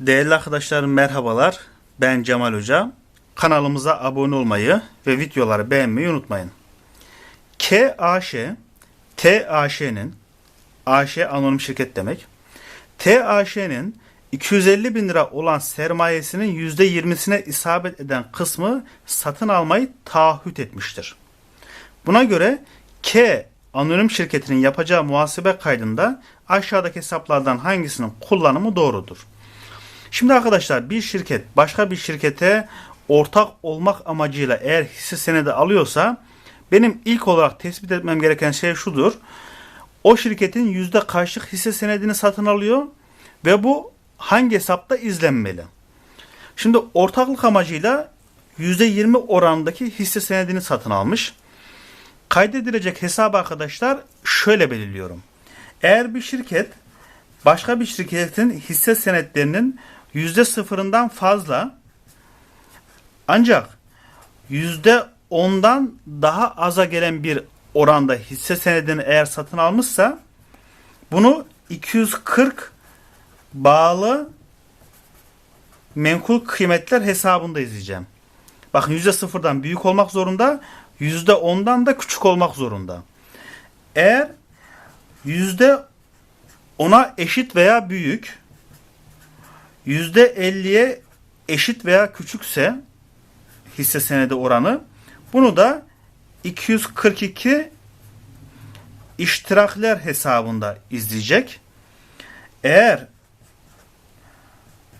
Değerli arkadaşlarım merhabalar. Ben Cemal Hoca. Kanalımıza abone olmayı ve videoları beğenmeyi unutmayın. KAŞ, TAŞ'nin, AŞ anonim şirket demek. TAŞ'nin 250 bin lira olan sermayesinin %20'sine isabet eden kısmı satın almayı taahhüt etmiştir. Buna göre K anonim şirketinin yapacağı muhasebe kaydında aşağıdaki hesaplardan hangisinin kullanımı doğrudur? Şimdi arkadaşlar bir şirket başka bir şirkete ortak olmak amacıyla eğer hisse senedi alıyorsa benim ilk olarak tespit etmem gereken şey şudur. O şirketin yüzde kaçlık hisse senedini satın alıyor ve bu hangi hesapta izlenmeli? Şimdi ortaklık amacıyla %20 oranındaki hisse senedini satın almış. Kaydedilecek hesabı arkadaşlar şöyle belirliyorum. Eğer bir şirket başka bir şirketin hisse senetlerinin yüzde sıfırından fazla ancak yüzde ondan daha aza gelen bir oranda hisse senedini eğer satın almışsa bunu 240 bağlı menkul kıymetler hesabında izleyeceğim. Bakın yüzde sıfırdan büyük olmak zorunda, yüzde ondan da küçük olmak zorunda. Eğer yüzde ona eşit veya büyük, yüzde elliye eşit veya küçükse hisse senedi oranı, bunu da 242 iştirakler hesabında izleyecek. Eğer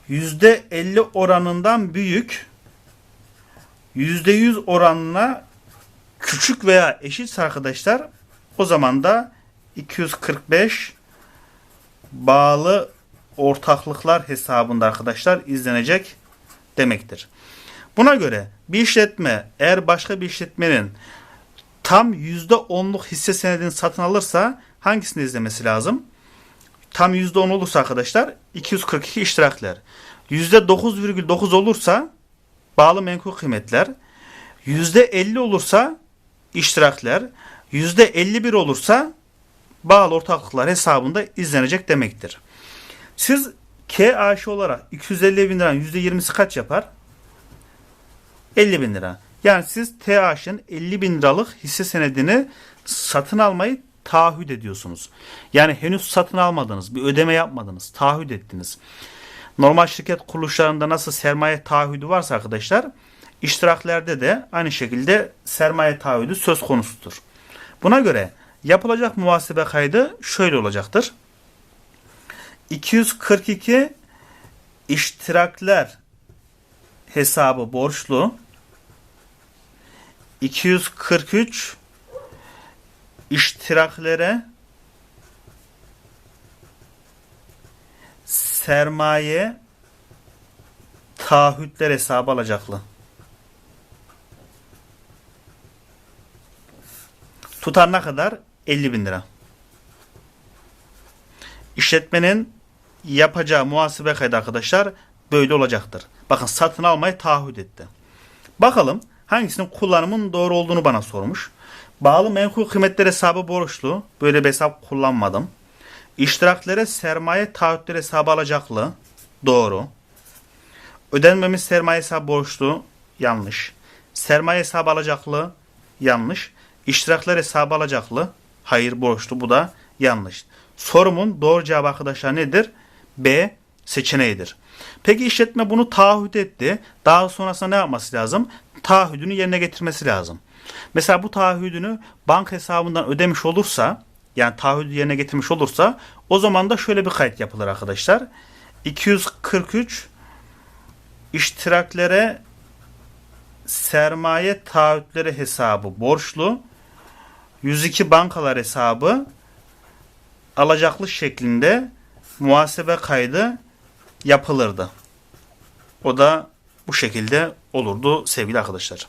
yüzde elli oranından büyük, yüzde yüz oranına küçük veya eşitse arkadaşlar o zaman da 245 bağlı ortaklıklar hesabında arkadaşlar izlenecek demektir. Buna göre bir işletme eğer başka bir işletmenin tam %10'luk hisse senedini satın alırsa hangisini izlemesi lazım? Tam %10 olursa arkadaşlar 242 iştirakler. %9,9 olursa bağlı menkul kıymetler. %50 olursa iştirakler. %51 olursa bağlı ortaklıklar hesabında izlenecek demektir. Siz KAŞ olarak 250 bin liranın %20'si kaç yapar? 50 bin lira. Yani siz TH'ın 50 bin liralık hisse senedini satın almayı taahhüt ediyorsunuz. Yani henüz satın almadınız, bir ödeme yapmadınız, taahhüt ettiniz. Normal şirket kuruluşlarında nasıl sermaye taahhüdü varsa arkadaşlar, iştiraklerde de aynı şekilde sermaye taahhüdü söz konusudur. Buna göre yapılacak muhasebe kaydı şöyle olacaktır. 242 iştirakler hesabı borçlu 243 iştiraklere sermaye taahhütler hesabı alacaklı. Tutar ne kadar? 50 bin lira. İşletmenin yapacağı muhasebe kaydı arkadaşlar böyle olacaktır. Bakın satın almayı taahhüt etti. Bakalım hangisinin kullanımın doğru olduğunu bana sormuş. Bağlı menkul kıymetler hesabı borçlu. Böyle bir hesap kullanmadım. İştiraklere sermaye taahhütler hesabı alacaklı. Doğru. Ödenmemiş sermaye hesabı borçlu. Yanlış. Sermaye hesabı alacaklı. Yanlış. İştirakler hesabı alacaklı. Hayır borçlu. Bu da yanlış. Sorumun doğru cevabı arkadaşlar nedir? B seçeneğidir. Peki işletme bunu taahhüt etti. Daha sonrasında ne yapması lazım? Taahhüdünü yerine getirmesi lazım. Mesela bu taahhüdünü bank hesabından ödemiş olursa, yani taahhüdü yerine getirmiş olursa, o zaman da şöyle bir kayıt yapılır arkadaşlar. 243 iştiraklere sermaye taahhütleri hesabı borçlu, 102 bankalar hesabı alacaklı şeklinde muhasebe kaydı yapılırdı. O da bu şekilde olurdu sevgili arkadaşlar.